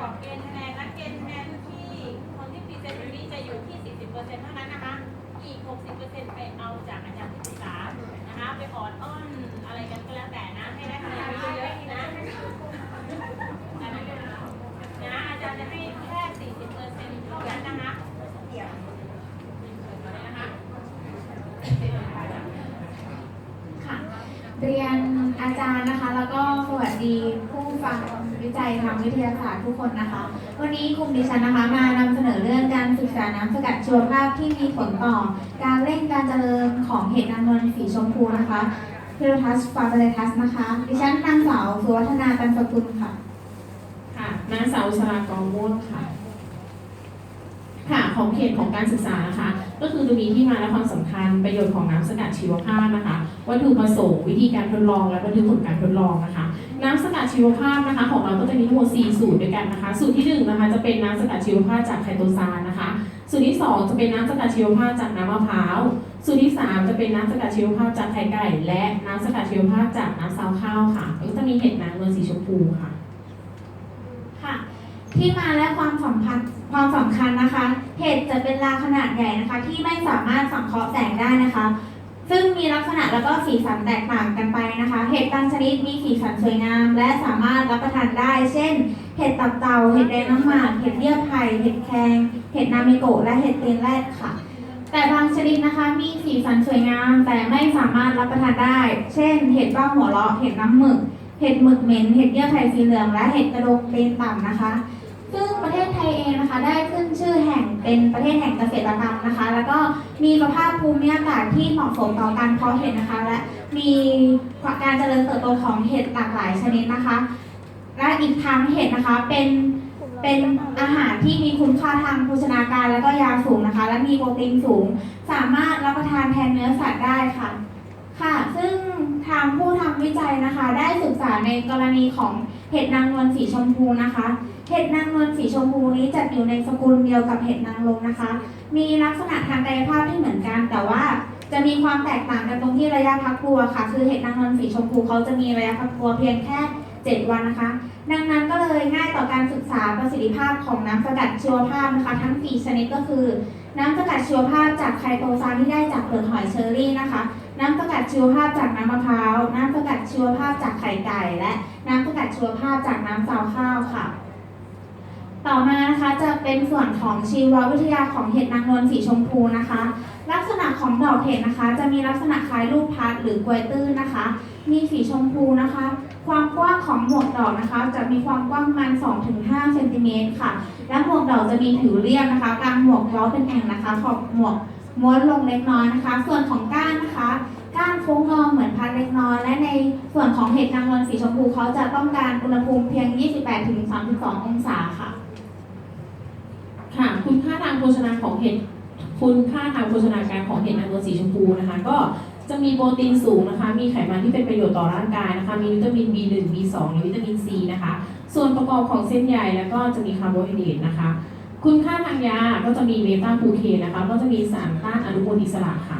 บอกเกณฑ์คะแนนนะเกณฑ์คะแนนที่คนที่พรีเซนต์วันนี้จะอยู่ที่ 40%เท่านั้นนะคะ อีก 60%ไปเอาจากอาจารย์ที่ปรึกษานะคะ ไปออดอ้อนอะไรกันก็แล้วแต่นะ ให้ได้คะแนนเยอะๆนะนะอาจารย์จะให้แค่ 40%เท่านั้นนะคะเดี๋ยวนะคะค่ะเรียนอาจารย์นะคะ แล้วก็สวัสดีผู้ฟัง วิจัยทางวิทยาศาสตร์ทุกคนนะคะ วันนี้กลุ่มดิฉันนะคะมานำเสนอเรื่องการศึกษาน้ำสกัดชีวภาพที่มีผลต่อ การเร่งการเจริญของเห็ดนางนวลสีชมพูนะคะพิโรทัสฟาเบเลทัสนะคะ ดิฉันนางสาวสุวัฒนาตันสกุลค่ะ ค่ะนางสาวชลากรม่วงค่ะ ค่ะของเขตของการศึกษานะคะก็คือจะมีที่มาและความสำคัญประโยชน์ของน้ำสกัดชีวภาพนะคะ วัตถุประสงค์วิธีการทดลองและบันทึกผลการทดลองนะคะ น้ำสกัดชีวภาพนะคะ ของเราก็จะมีทั้งหมด 4 สูตรด้วยกันนะคะ สูตรที่หนึ่งนะคะจะเป็นน้ำสกัดชีวภาพจากไคโตซานนะคะ สูตรที่สองจะเป็นน้ำสกัดชีวภาพจากน้ำมะพร้าว สูตรที่สามจะเป็นน้ำสกัดชีวภาพจากไข่ไก่ และน้ำสกัดชีวภาพจากน้ำซาวข้าวค่ะก็จะมีเห็ดนางนวลสีชมพูค่ะ ค่ะ ที่มาและความสำคัญความสำคัญนะคะ เห็ดจะเป็นลาขนาดใหญ่นะคะ ที่ไม่สามารถสังเคราะห์แสงได้นะคะ ซึ่งมีลักษณะแล้วก็สีสันแตกต่างกันไปนะคะ เห็ดบางชนิดมีสีสันสวยงาม และสามารถรับประทานได้ เช่น เห็ดตับเต่า เห็ดแดงน้ำหมาก เห็ดเยื่อไผ่เห็ดแครงเห็ดนามิโกะ และเห็ดเตนแรดค่ะ แต่บางชนิดนะคะมีสีสันสวยงาม แต่ไม่สามารถรับประทานได้ เช่น เห็ดบ้าหัวเราะ เห็ดน้ำหมึก เห็ดหมึกเหม็น เห็ดเยื่อไผ่สีเหลือง และเห็ดกระดกเตนต่ำนะคะ ซึ่งประเทศไทยเองนะคะได้ขึ้นชื่อแห่งเป็นประเทศแห่งเกษตรกรรมนะคะ แล้วก็มีสภาพภูมิอากาศที่เหมาะสมต่อการเพาะเห็ดนะคะ และมีการเจริญเติบโตของเห็ดหลากหลายชนิดนะคะ และอีกทั้งเห็ดนะคะเป็นเป็นอาหารที่มีคุณค่าทางโภชนาการและก็ยาสูงนะคะ และมีโปรตีนสูง สามารถรับประทานแทนเนื้อสัตว์ได้ค่ะ ค่ะ ซึ่งทางผู้ทำวิจัยนะคะ ได้ศึกษาในกรณีของเห็ดนางนวลสีชมพูนะคะ เห็ดนางนวลสีชมพูนี้จัดอยู่ในสกุลเดียวกับเห็ดนางรมนะคะ มีลักษณะทางกายภาพที่เหมือนกัน แต่ว่าจะมีความแตกต่างกันตรงที่ระยะพักตัวค่ะ คือเห็ดนางนวลสีชมพูเขาจะมีระยะพักตัวเพียงแค่ 7 วันนะคะ ดังนั้นก็เลยง่ายต่อการศึกษาประสิทธิภาพของน้ำสกัดชีวภาพนะคะ ทั้ง 4 ชนิดก็คือ น้ำสกัดชีวภาพจากไคโตซานที่ได้จากเปลือกหอยเชอรี่นะคะ น้ำสกัดชีวภาพจากน้ำมะพร้าว น้ำสกัดชีวภาพจากไข่ไก่ และน้ำสกัดชีวภาพจากน้ำซาวข้าวค่ะ ต่อมานะคะจะเป็นส่วนของชีววิทยาของเห็ดนางนวลสีชมพูนะคะ ลักษณะของดอกเห็ดนะคะ จะมีลักษณะคล้ายลูกพัดหรือกวยตื้นนะคะ มีสีชมพูนะคะ ความกว้างของหมวกดอกนะคะ จะมีความกว้างประมาณ2-5เซนติเมตรค่ะ และหมวกดอกจะมีผิวเรียบนะคะกลางหมวกล้อเป็นแอ่งนะคะ ขอบหมวกม้วนลงเล็กน้อยนะคะ ส่วนของก้านนะคะ ก้านโค้งงอเหมือนพัดเล็กน้อย และในส่วนของเห็ดนางรมสีชมพูเขาจะต้องการอุณหภูมิเพียง 28-32 องศาค่ะ ค่ะ คุณค่าทางโภชนาของเห็ด คุณค่าทางโภชนาการของเห็ดนางรมสีชมพูนะคะ ก็จะมีโปรตีนสูงนะคะ มีไขมันที่เป็นประโยชน์ต่อร่างกายนะคะ มีวิตามิน B1 B2 และวิตามิน C นะคะ ส่วนประกอบของเส้นใยแล้วก็จะมีคาร์โบไฮเดรตนะคะ คุณค่าทางยาก็จะมีเบต้ากูเคนนะคะ ก็จะมีสารต้านอนุมูลอิสระค่ะ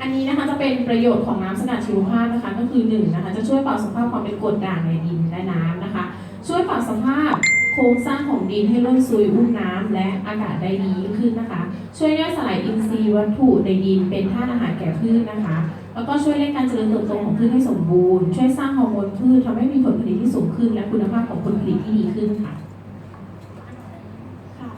อันนี้นะคะจะเป็นประโยชน์ของน้ำสกัดชีวภาพนะคะ ก็คือหนึ่งนะคะจะช่วยปรับสภาพความเป็นกรดด่างในดินและน้ำนะคะ ช่วยปรับสภาพ โครงสร้างของดินให้ร่วนซุยอุ้มน้ำและอากาศได้ดียิ่งขึ้นนะคะ ช่วยย่อยสลายอินทรีย์วัตถุในดินเป็นธาตุอาหารแก่พืชนะคะ แล้วก็ช่วยเร่งการเจริญเติบโตของพืชให้สมบูรณ์ ช่วยสร้างฮอร์โมนพืชทำให้มีผลผลิตที่สูงขึ้น และคุณภาพของผลผลิตที่ดีขึ้นค่ะค่ะ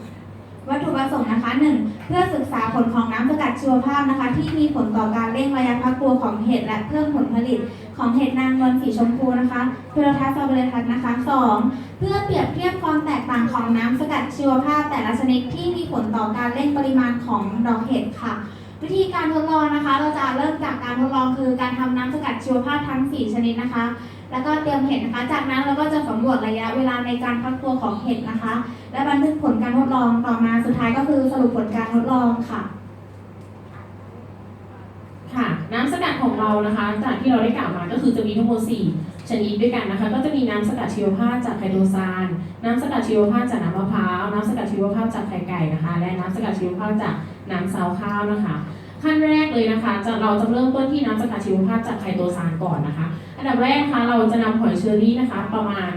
วัตถุประสงค์นะคะ 1. เพื่อศึกษาผลของน้ำสกัดชีวภาพนะคะ ที่มีผลต่อการเร่งระยะพักตัวของเห็ดและเพิ่มผลผลิต ของเห็ดนางนวลสีชมพูนะคะเพโรทัสซาเบเลทัสนะคะ 2. เพื่อเปรียบเทียบความแตกต่างของน้ำสกัดชีวภาพแต่ละชนิดที่มีผลต่อการเร่งปริมาณของดอกเห็ดค่ะ วิธีการทดลองนะคะ เราจะเริ่มจากการทดลองคือการทำน้ำสกัดชีวภาพทั้ง 4 ชนิดนะคะ แล้วก็เตรียมเห็ดนะคะ จากนั้นเราก็จะสำรวจระยะเวลาในการพักตัวของเห็ดนะคะ และบันทึกผลการทดลองต่อมาสุดท้ายก็คือสรุปผลการทดลองค่ะ น้ำสกัดของเรานะคะจากที่เราได้กล่าวมาก็คือจะมีทั้งหมด4ชนิดด้วยกันนะคะ ก็จะมีน้ำสกัดชีวภาพจากไคโตซานน้ำสกัดชีวภาพจากน้ำมะพร้าวน้ำสกัดชีวภาพจากไข่ไก่นะคะ และน้ำสกัดชีวภาพจากน้ำซาวข้าวนะคะขั้นแรกเลยนะคะจะเราจะเริ่มต้นที่น้ำสกัดชีวภาพจากไคโตซานก่อนนะคะ อันดับแรกนะคะเราจะนำหอยเชอรี่นะคะ ประมาณ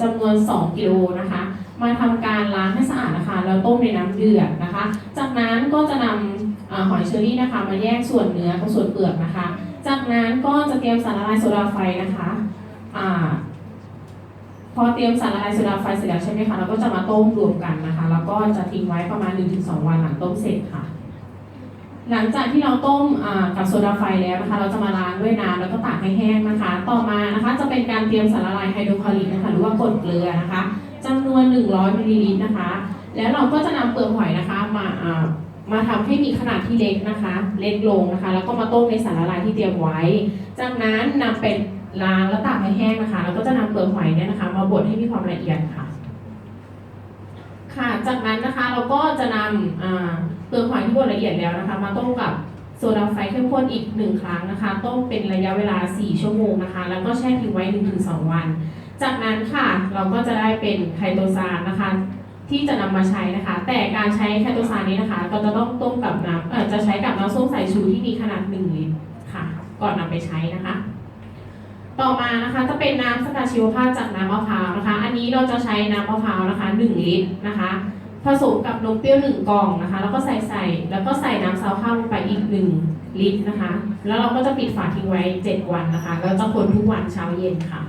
จำนวน 2 กิโลนะคะ มาทำการล้างให้สะอาดนะคะแล้วต้มในน้ำเดือดนะคะ จากนั้นก็จะนำ หอยเชอรี่นะคะ มาแยกส่วนเนื้อกับส่วนเปลือกนะคะ จากนั้นก็จะเตรียมสารละลายโซดาไฟนะคะอ่าพอเตรียมสารละลายโซดาไฟเสร็จแล้วใช่ไหมคะเราก็จะมาต้มรวมกันนะคะ แล้วก็จะทิ้งไว้ประมาณ 1-2 วันหลังต้มเสร็จค่ะ หลังจากที่เราต้มกับโซดาไฟแล้วนะคะ เราจะมาล้างด้วยน้ำแล้วก็ตากให้แห้งนะคะ ต่อมานะคะจะเป็นการเตรียมสารละลายไฮโดรคลอริกนะคะ หรือว่ากรดเกลือนะคะจำนวน 100มิลลิลิตรนะคะ แล้วเราก็จะนำเปลือกหอยนะคะ มา มาทำให้มีขนาดที่เล็กนะคะ เล็กลงนะคะ แล้วก็มาต้มในสารละลายที่เตรียมไว้ จากนั้นนำเป็นล้างแล้วตากให้แห้งนะคะ แล้วก็จะนำเปลือกหอยเนี่ยนะคะ มาบดให้มีความละเอียดค่ะ ค่ะ จากนั้นนะคะเราก็จะนำเปลือกหอยที่บดละเอียดแล้วนะคะ มาต้มกับโซดาไฟเข้มข้นอีกหนึ่งครั้งนะคะ ต้มเป็นระยะเวลา 4 ชั่วโมงนะคะ แล้วก็แช่ทิ้งไว้ 1-2 วัน จากนั้นค่ะเราก็จะได้เป็นไคโตซานนะคะ ที่จะนำมาใช้นะคะ แต่การใช้ไคโตซานนี้นะคะ ก็จะต้องต้มกับน้ำจะใช้กับน้ำส้มสายชูที่มีขนาด 1 ลิตรค่ะ ก่อนนำไปใช้นะคะ ต่อมานะคะจะเป็นน้ำสกัดชีวภาพจากน้ำมะพร้าวนะคะ อันนี้เราจะใช้น้ำมะพร้าวนะคะ 1 ลิตรนะคะผสมกับนมเปรี้ยว1กล่องนะคะ แล้วก็ใส่ใส่ แล้วก็ใส่น้ำซาวข้าวลงไปอีก1ลิตรนะคะ แล้วเราก็จะปิดฝาทิ้งไว้ 7 วันนะคะ แล้วจะคนทุกวันเช้าเย็นค่ะ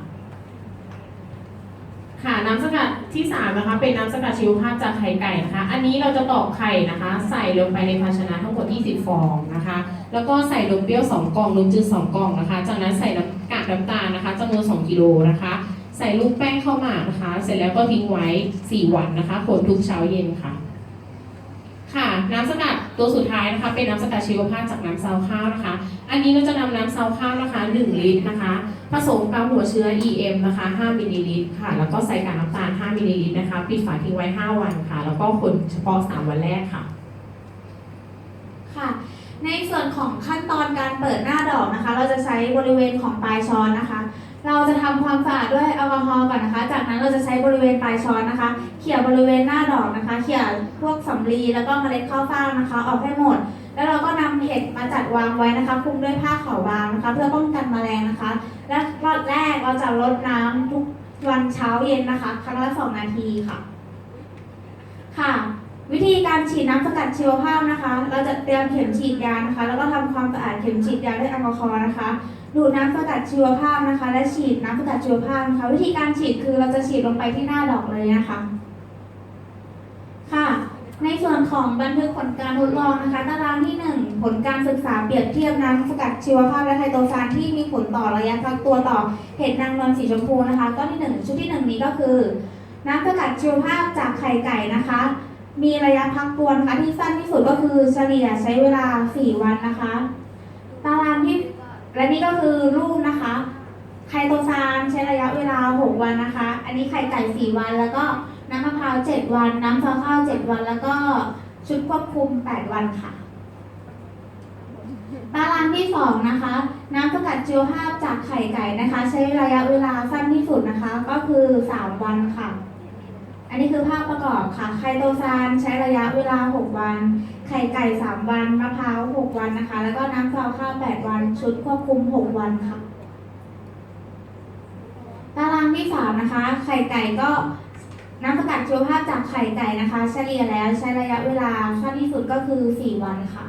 ค่ะน้ำสกัดที่ 3 นะคะ เป็นน้ำสกัดชีวภาพจากไข่ไก่นะคะ อันนี้เราจะตอกไข่นะคะ ใส่ลงไปในภาชนะทั้งหมด 20 ฟองนะคะ แล้วก็ใส่นมเปรี้ยว 2 กล่องนมจืด 2 กล่องนะคะ จากนั้นใส่น้ำกากน้ำตาลนะคะจำนวน 2 กิโลนะคะ ใส่ลูกแป้งข้าวหมากนะคะ เสร็จแล้วก็ทิ้งไว้ 4 วันนะคะคนทุกเช้าเย็นค่ะ ค่ะ น้ำสกัดตัวสุดท้ายนะคะ เป็นน้ำสกัดชีวภาพจากน้ำซาวข้าวนะคะ อันนี้เราจะนำน้ำซาวข้าวนะคะ 1 ลิตรนะคะ ผสมกับหัวเชื้อ EM นะคะ 5 มิลลิลิตรค่ะ แล้วก็ใส่กากน้ำตาล 5 มิลลิลิตรนะคะ ปิดฝาทิ้งไว้ 5 วันค่ะ แล้วก็คนเฉพาะ 3 วันแรกค่ะ ค่ะ ในส่วนของขั้นตอนการเปิดหน้าดอกนะคะ เราจะใช้บริเวณของปลายช้อนนะคะ เราจะทำความสะอาดด้วยแอลกอฮอล์ก่อนนะคะ จากนั้นเราจะใช้บริเวณปลายช้อนนะคะ เขี่ยบริเวณหน้าดอกนะคะ เขี่ยพวกสำลีแล้วก็เมล็ดข้าวฟ่างนะคะ ออกให้หมด แล้วเราก็นำเห็ดมาจัดวางไว้นะคะคลุมด้วยผ้าขาวบางนะคะ เพื่อป้องกันแมลงนะคะ และรอบแรกเราจะรดน้ำทุกวันเช้าเย็นนะคะครั้งละสองนาทีค่ะ ค่ะ วิธีการฉีดน้ำสกัดชีวภาพนะคะ เราจะเตรียมเข็มฉีดยานะคะ แล้วก็ทำความสะอาดเข็มฉีดยาด้วยแอลกอฮอล์นะคะดูดน้ำสกัดชีวภาพนะคะ และฉีดน้ำสกัดชีวภาพนะคะ วิธีการฉีดคือเราจะฉีดลงไปที่หน้าดอกเลยนะคะ ค่ะ ในส่วนของบันทึกผลการทดลองนะคะ ตารางที่ 1 ผลการศึกษาเปรียบเทียบน้ำสกัดชีวภาพและไคโตซานที่มีผลต่อระยะฟักตัวต่อเห็ดนางนวลสีชมพูนะคะก็ที่ 1 ชุดที่ 1 นี้ก็คือ น้ำสกัดชีวภาพจากไข่ไก่นะคะ มีระยะพักตัวนะคะที่สั้นที่สุดก็คือเฉลี่ยใช้เวลา 4 วันนะคะ ตารางที่และนี่ก็คือรูปนะคะไคโตซานใช้ระยะเวลา 6 วันนะคะ อันนี้ไข่ไก่ 4 วันแล้วก็ น้ำมะพร้าว7วัน น้ำซาวข้าว7วัน แล้วก็ชุดควบคุม8วันค่ะ ตารางที่2นะคะ น้ำสกัดชีวภาพจากไข่ไก่นะคะ ใช้ระยะเวลาสั้นที่สุดนะคะ ก็คือ3วันค่ะ อันนี้คือภาพประกอบค่ะไคโตซานใช้ระยะเวลา6วัน ไข่ไก่3วัน มะพร้าว6วันนะคะ แล้วก็น้ำซาวข้าว8วัน ชุดควบคุม6วันค่ะ ตารางที่3นะคะ ไข่ไก่ก็ น้ำสกัดชีวภาพจากไข่ไก่นะคะ เฉลี่ยแล้วใช้ระยะเวลาสั้นที่สุดก็คือ 4 วันค่ะ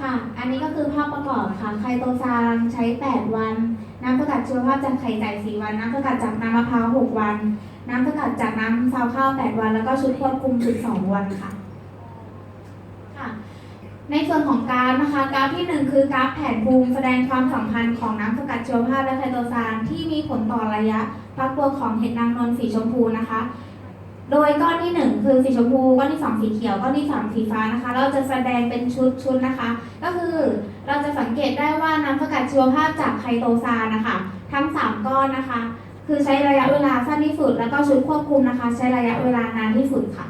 ค่ะ อันนี้ก็คือภาพประกอบค่ะไคโตซางใช้ 8 วัน น้ำสกัดชีวภาพจากไข่ไก่ 4 วัน น้ำสกัดจากน้ำมะพร้าว 6 วัน น้ำสกัดจากน้ำซาวข้าว 8 วัน แล้วก็ชุดควบคุม 12 วันค่ะ ในส่วนของกราฟนะคะกราฟที่ 1 คือกราฟแผนภูมิแสดงความสัมพันธ์ของน้ำสกัดชีวภาพและไคโตซานที่มีผลต่อระยะฟักตัวของเห็ดนางนวลสีชมพูนะคะ โดยก้อนที่ 1 คือสีชมพูก้อนที่ 2 สีเขียวก้อนที่ 3 สีฟ้านะคะ เราจะแสดงเป็นชุดชุดนะคะ ก็คือเราจะสังเกตได้ว่าน้ำสกัดชีวภาพจากไคโตซานนะคะทั้ง 3 ก้อนนะคะ คือใช้ระยะเวลาสั้นที่สุด แล้วก็ชุดควบคุมนะคะ ใช้ระยะเวลานานที่สุดค่ะ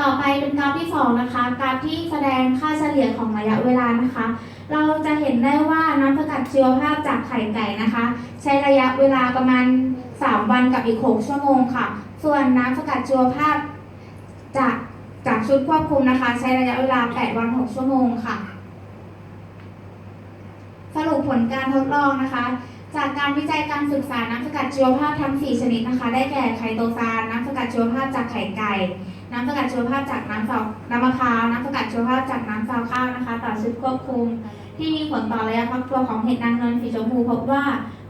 ต่อไปเป็นกราฟที่ 2 นะคะกราฟที่แสดงค่าเฉลี่ยของระยะเวลานะคะ เราจะเห็นได้ว่าน้ำสกัดชีวภาพจากไข่ไก่นะคะ ใช้ระยะเวลาประมาณ 3 วันกับอีก 6 ชั่วโมงค่ะ ส่วนน้ำสกัดชีวภาพจากจากชุดควบคุมนะคะ ใช้ระยะเวลา 8 วัน 6 ชั่วโมงค่ะ สรุปผลการทดลองนะคะ จากการวิจัยการศึกษาน้ำสกัดชีวภาพทั้ง 4 ชนิดนะคะ ได้แก่ไคโตซานน้ำสกัดชีวภาพจากไข่ไก่ น้ำสกัดชีวภาพจากน้ำซาวน้ำมะพร้าวน้ำสกัดชีวภาพจากน้ำซาวข้าวนะคะ ต่อชุดควบคุม ที่มีผลต่อระยะฟักตัวของเห็ดนางเงินสีชมพูพบว่า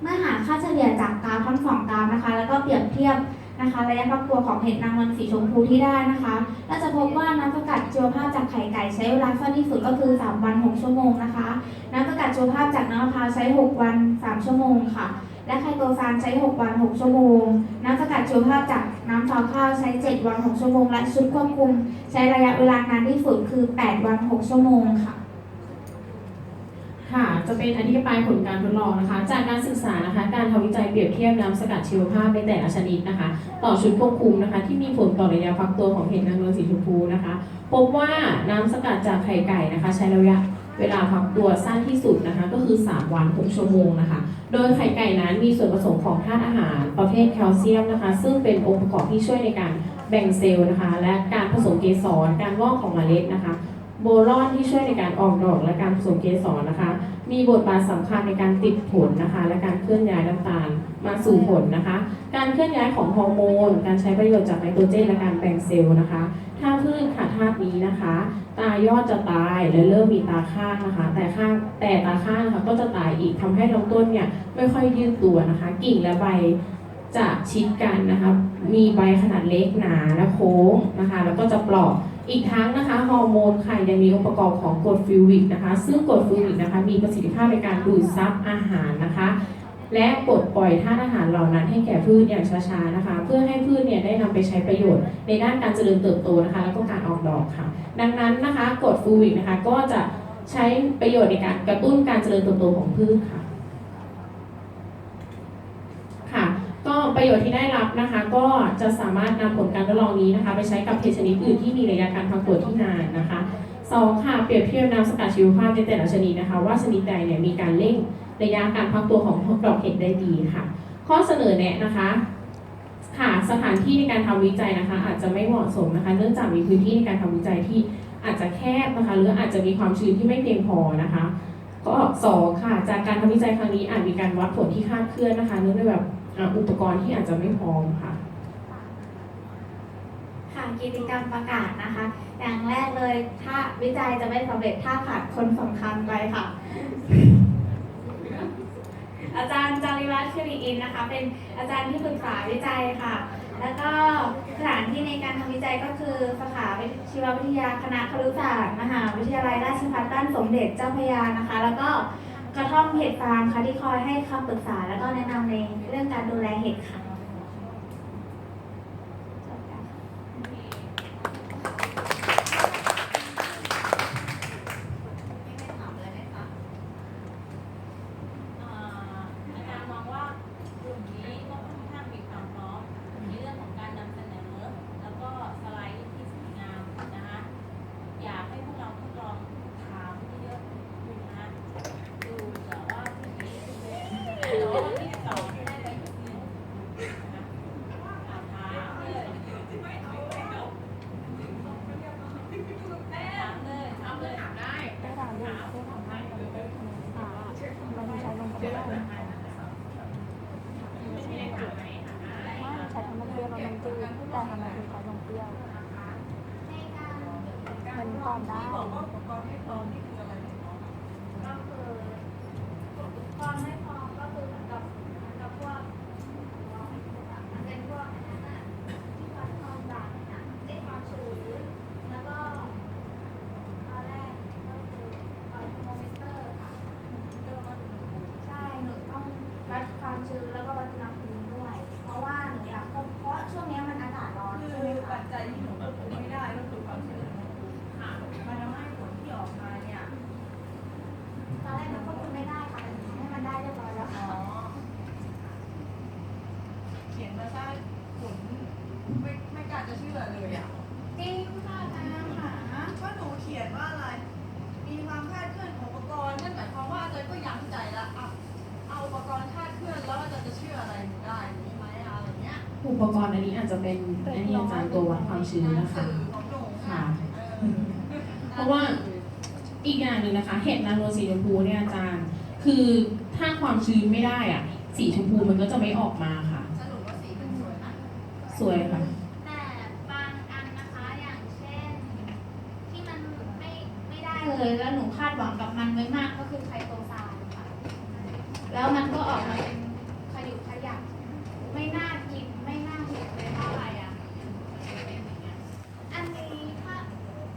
เมื่อหาค่าเฉลี่ยจากกราฟทั้งสองกราฟนะคะ แล้วก็เปรียบเทียบนะคะระยะฟักตัวของเห็ดนางเงินสีชมพูที่ได้นะคะก็จะพบว่าน้ำสกัดชีวภาพจากไข่ไก่ใช้เวลาสั้นที่สุดก็คือ 3 วัน 6 ชั่วโมงนะคะ น้ำสกัดชีวภาพจากน้ำมะพร้าวใช้ 6 วัน 3 ชั่วโมงค่ะ และไคโตซานใช้ 6 วัน 6 ชั่วโมง น้ำสกัดชีวภาพจากน้ำซาวข้าวใช้ 7 วัน 6 ชั่วโมง และชุดควบคุม ใช้ระยะเวลานานที่สุดคือ 8 วัน 6 ชั่วโมงค่ะ ค่ะ จะเป็นอธิบายผลการทดลองนะคะ จากการศึกษานะคะ การทำวิจัยเปรียบเทียบน้ำสกัดชีวภาพในแต่ละชนิดนะคะ ต่อชุดควบคุมนะคะ ที่มีผลต่อระยะฟักตัวของเห็ดนางรมสีชมพูนะคะ พบว่าน้ำสกัดจากไข่ไก่นะคะ ใช้ระยะ เวลาฟักตัวสั้นที่สุดนะคะก็คือ 3 วัน 6 ชั่วโมงนะคะ โดยไข่ไก่นั้นมีส่วนผสมของธาตุอาหารประเภทแคลเซียมนะคะ ซึ่งเป็นองค์ประกอบที่ช่วยในการแบ่งเซลล์นะคะ และการผสมเกสรการงอกของเมล็ดนะคะ โบรอนที่ช่วยในการออกดอกและการผสมเกสรนะคะ มีบทบาทสำคัญในการติดผลนะคะ และการเคลื่อนย้ายน้ำตาลมาสู่ผลนะคะ การเคลื่อนย้ายของฮอร์โมน การใช้ประโยชน์จากไนโตรเจนและการแบ่งเซลล์นะคะ ถ้าพืชขาดธาตุนี้นะคะ ตายอดจะตายและเริ่มมีตาข้างนะคะ แต่ข้างแต่ตาข้างนะคะก็จะตายอีกทำให้ลำต้นเนี่ยไม่ค่อยยืดตัวนะคะ กิ่งและใบจะชิดกันนะคะ มีใบขนาดเล็กหนาและโค้งนะคะ แล้วก็จะปลอก อีกทั้งนะคะฮอร์โมนค่ะยังมีองค์ประกอบของกรดฟิวริกนะคะ ซึ่งกรดฟิวริกนะคะมีประสิทธิภาพในการดูดซับอาหารนะคะ และปลดปล่อยธาตุอาหารเหล่านั้นให้แก่พืชอย่างช้าๆนะคะ เพื่อให้พืชเนี่ยได้นำไปใช้ประโยชน์ ในด้านการเจริญเติบโตนะคะ แล้วก็การออกดอกค่ะ ดังนั้นนะคะกรดฟิวริกนะคะก็จะใช้ประโยชน์ในการกระตุ้นการเจริญเติบโตของพืชค่ะ ก็ ประโยชน์ที่ได้รับนะคะ ก็จะสามารถนำผลการทดลองนี้นะคะ ไปใช้กับเห็ดชนิดอื่นที่มีระยะการฟักตัวที่นานนะคะสองค่ะเปรียบเทียบน้ำสกัดชีวภาพในแต่ละชนิดนะคะ ว่าชนิดใดเนี่ยมีการเร่งระยะการฟักตัวของดอกเห็ดได้ดีค่ะ ข้อเสนอแนะนะคะค่ะสถานที่ในการทำวิจัยนะคะ อาจจะไม่เหมาะสมนะคะ เนื่องจากมีพื้นที่ในการทำวิจัยที่อาจจะแคบนะคะ หรืออาจจะมีความชื้นที่ไม่เพียงพอนะคะก็สองค่ะ จากการทำวิจัยครั้งนี้อาจมีการวัดผลที่คาดเคลื่อนนะคะเนื่องด้วยแบบ อุปกรณ์ที่อาจจะไม่พร้อมค่ะค่ะกิจกรรมประกาศนะคะ อย่างแรกเลยถ้าวิจัยจะไม่สำเร็จถ้าขาดคนสำคัญไปค่ะ อาจารย์จาริวัฒน์คิริอินนะคะ เป็นอาจารย์ที่ปรึกษาวิจัยค่ะ แล้วก็สถานที่ในการทำวิจัยก็คือสาขาชีววิทยาคณะครุศาสตร์มหาวิทยาลัยราชภัฏบ้านสมเด็จเจ้าพระยานะคะ แล้วก็ กระท่อมเห็ดฟางค่ะที่คอยให้คำปรึกษา แล้วก็แนะนำในเรื่องการดูแลเห็ดค่ะ เอ่ออาจารย์มองว่ากลุ่มนี้ก็ค่อนข้างมีความพร้อมในเรื่องของการนำเสนอ แล้วก็สไลด์ที่สวยงามนะคะ อยากให้พวกเราทดลองถามเยอะๆดูนะดูแต่ว่าที่นี้แต่ว่าที่สองได้ไปถึงหนึ่งนะคะอ่าถามเลยถามเลยถามเลยถามเลยถามได้ ได้ด่าลูกได้ทำให้กันได้ทำอ่าเราต้องใช้ลงไปได้ไม่ ไม่ใช่ถามไหนถามได้ ใช้ทำมันเปรี้ยวเรามันจืดแต่ทำไมถึงใช้ลงเปรี้ยวมัน พร้อมได้ก็คือความไม่พร้อมก็คืออุปกรณ์ใหมือนกับเหมือนกับพวกมันเป็นพวกอันนั้นน่ะที่วัดความดันน่ะเอ้ยความชื้นแล้วก็ตอนแรกก็คือวัดเทอร์โมมิเตอร์ค่ะใช่หนูต้องวัดความชื้นแล้วก็วัดอุณหภูมิด้วย เพราะว่าหนูอยากเพราะเพราะช่วงนี้มันอากาศร้อน คื ใช่ อ ไหม ปั คะ จจัยที่หนูควบคุมไม่ได้ก็คือความชื้นค่ะมันทำให้ผลที่ออกมาเนี่ย ตอนแรกมันควบคุมไม่ได้ค่ะแต่หนูทำให้มันได้เรียบร้อยแล้ว อ๋ ค่ะ อเขียนมาซะผล ไม่ไม่กล้าจะเชื่อเลยอะจริงค่ะอาจารย์ค่ะก็หนูเขียนว่าอะไร มีความคลาดเคลื่อนของอุปกรณ์นั่นหมายความว่าอาจารย์ก็ยั้งใจละอะเอาอุปกรณ์คลาดเคลื่อนแล้วอาจารย์จะเชื่ออะไรหนูได้อย่างนี้ไหมอะไรเงี้ยอุปกรณ์อันนี้อาจจะเป็นอันนี้อาจารย์ตัววัดความชื้นหนังนะคะ สือของหนูค่ะราะว่าอีกอย่างหนึ่งนะคะ เห็ดนางรมสีชมพูเนี่ยอาจารย์ คือถ้าความชื้นไม่ได้อะ สีชมพูมันก็จะไม่ออกมาค่ะ สรุปว่าสีเป็นสวยไหมสวยค่ะ แต่บางอันนะคะอย่างเช่น ที่มันไม่ไม่ได้เลยแล้วหนูคาดหวังกับมันไว้มากก็คือไคโตซานค่ะ แล้วมันก็ออกมาเป็นขยุกขยักไม่น่ากินไม่น่าเห็นเลยเพราะอะไรอะอันนี้ถ้า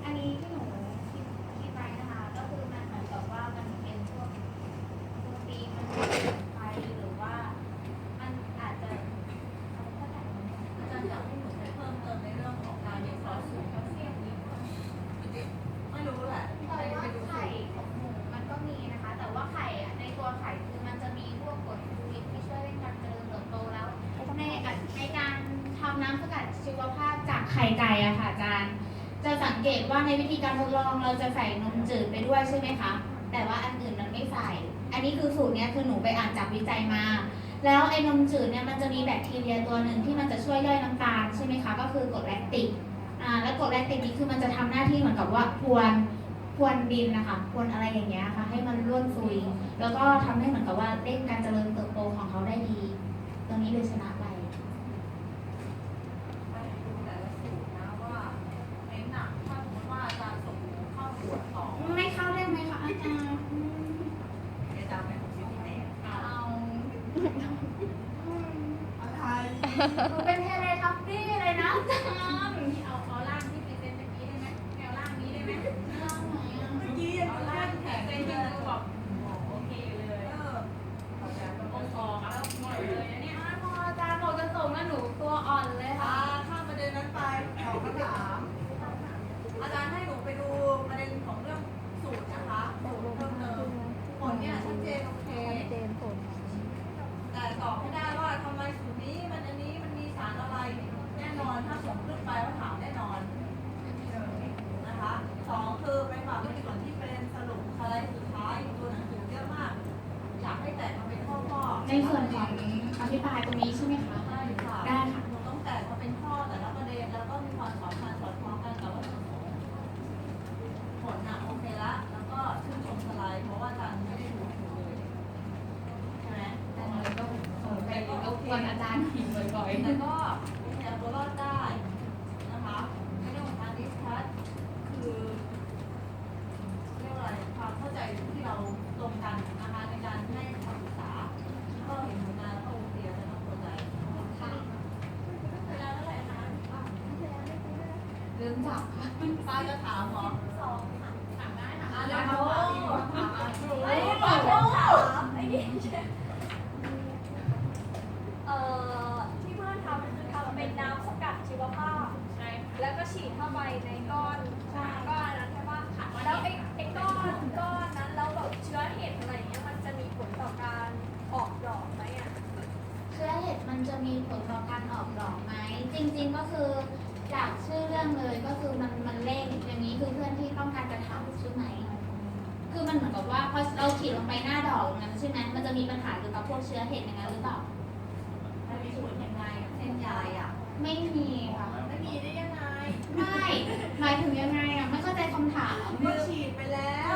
อันนี้ที่หนูคิดคิดไว้นะคะ ก็คือมันเหมือนกับว่ามันเป็นพวกโปรตีนมันไปหรือว่า มันอาจจะอะไรก็ได้ อาจารย์อยากให้หนูไปเพิ่มเติมในเรื่องของการมีซอสสูตรแคลเซียมนี้ไม่รู้แหละ แต่ว่าไข่ของหมูมันก็มีนะคะ แต่ว่าไข่อะในตัวไข่คือมันจะมีพวกกรดฟลูริกที่ช่วยเร่งการเจริญเติบโตแล้ว ในในการทำน้ำสกัดชีวภาพจาก ไข่ไก่อะค่ะอาจารย์ จะสังเกตว่าในวิธีการทดลองเราจะใส่นมจืดไปด้วยใช่ไหมคะ แต่ว่าอันอื่นมันไม่ใส่ อันนี้คือสูตรเนี้ยคือหนูไปอ่านจากวิจัยมา แล้วไอ้นมจืดเนี่ยมันจะมีแบคทีเรียตัวหนึ่งที่มันจะช่วยย่อยน้ำตาลใช่ไหมคะ ก็คือกรดแลคติก อ่า แล้วกรดแลคติกนี้คือมันจะทำหน้าที่เหมือนกับว่าพรวนพรวนดินนะคะพรวนอะไรอย่างเงี้ยค่ะ ให้มันร่วนซุย แล้วก็ทำให้เหมือนกับว่าเร่งการเจริญเติบโตของเขาได้ดี ตรงนี้เลยชนะไป ไปดูแต่ละสูตรนะว่าเน้นหนักถ้าสมมติว่าอาจารย์ส่งเข้าตรวจต่อ ไม่เข้าได้ไหมคะอาจารย์ อาจารย์ไม่ของชิ้นแน่ เอา อะไร หนู เป็นเทเลทับบี้เลยนะอาจารย์เอาเอาล่างที่พรีเซนต์เมื่อกี้ได้ไหมแนวล่างนี้ได้ไหมเอาไหนอะเมื่อกี้ยังเอาเป็นล่าแค่งที่แข็พรีงเซเลนต์ที่ยดูบอกโอเคเลยเออองค์ออกแล้วหมดเลยนะเนี่ยพออาจารย์บอกจะส่งแล้วหนูตัวอ่อนเลยอ่าค่ะข้ามประเด็นนั้นไปตอบคำถาม อาจารย์ให้หนูไปดูประเด็นของเรื่องสูตรนะคะสูตรเพิ่มเติมผลเนี่ยชัดเจนโอเค เจนผล แต่ตอบไม่ได้ว่าทำไมสูตรนี้มันอันนี้มันมีสารอะไร แน่นอนถ้าส่งขึ้นไปว่าถามแน่นอนนะคะสองคือไปฝากในส่วนที่เป็นสรุปสไลด์สุดท้ายตัวหนังสือเยอะมาก อยากให้แตกมาเป็นข้อๆ ในส่วนของอธิ บายตรงนี้ใช่ไหมคะ ได้ค่ะได้ค่ะหนูต้องแตกมาเป็นข้อแต่ละประเด็นแล้วก็มีความสำคัญสอดคล้องกันกับวัตถุประสงค์ผลนะโอเคละแล้วก็ชื่นชมสไลด์เพราะว่าอาจารย์ไม่ได้ดูถูกเลย ใช่ไหมแต่หนูก็เออไปรบกวนอาจารย์พิมพ์บ่อยแต่ก็เนี่ยตัวรอดได้นะคะไม่ได้ของการดิสคัสคือเรียกว่าอะไรความเข้าใจที่เราตรงกันนะคะในการให้คำปรึกษาก็เห็นผลงานแล้วก็โอเคแล้วต้องเข้าใจ ๆค่ะ เวลาเท่าไหร่คะ ลืมจับค่ะป้าจะถามเหรอสองค่ะถามได้อะเดี๋ยวถามอีกถามไอ้ป้าจะถามไอ้เอ่อที่เพื่อนทำคือทำเป็นน้ำสกัดชีวภาพ ใช่ แล้วก็ฉีดเข้าไปในก้อนก้อนนั้นใช่ปะแล้วไอ้ไอ้ก้อนก้อนนั้นแล้วแบบเชื้อเห็ดอะไรเงี้ยมันจะมีผลต่อการออกดอกไหมอะเชื้อเห็ดมันจะมีผลต่อการออกดอกไหมจริง ๆก็คือ จากชื่อเรื่องเลยก็คือมันมันเร่งอย่างนี้คือเพื่อนที่ต้องการจะทำใช่ไหมคือมันเหมือนกับว่าพอเราฉีดลงไปหน้าดอกอย่างนั้นใช่ไหมมันจะมีปัญหาเกี่ยวกับพวกเชื้อเห็ดอย่างนั้นหรือเปล่ามันมีผลยังไงอะเส้นใยอะไม่มีค่ะไม่มีได้ยังไงไม่หมายถึงยังไงอะไม่เข้าใจคำถามก็ฉีดไปแล้ว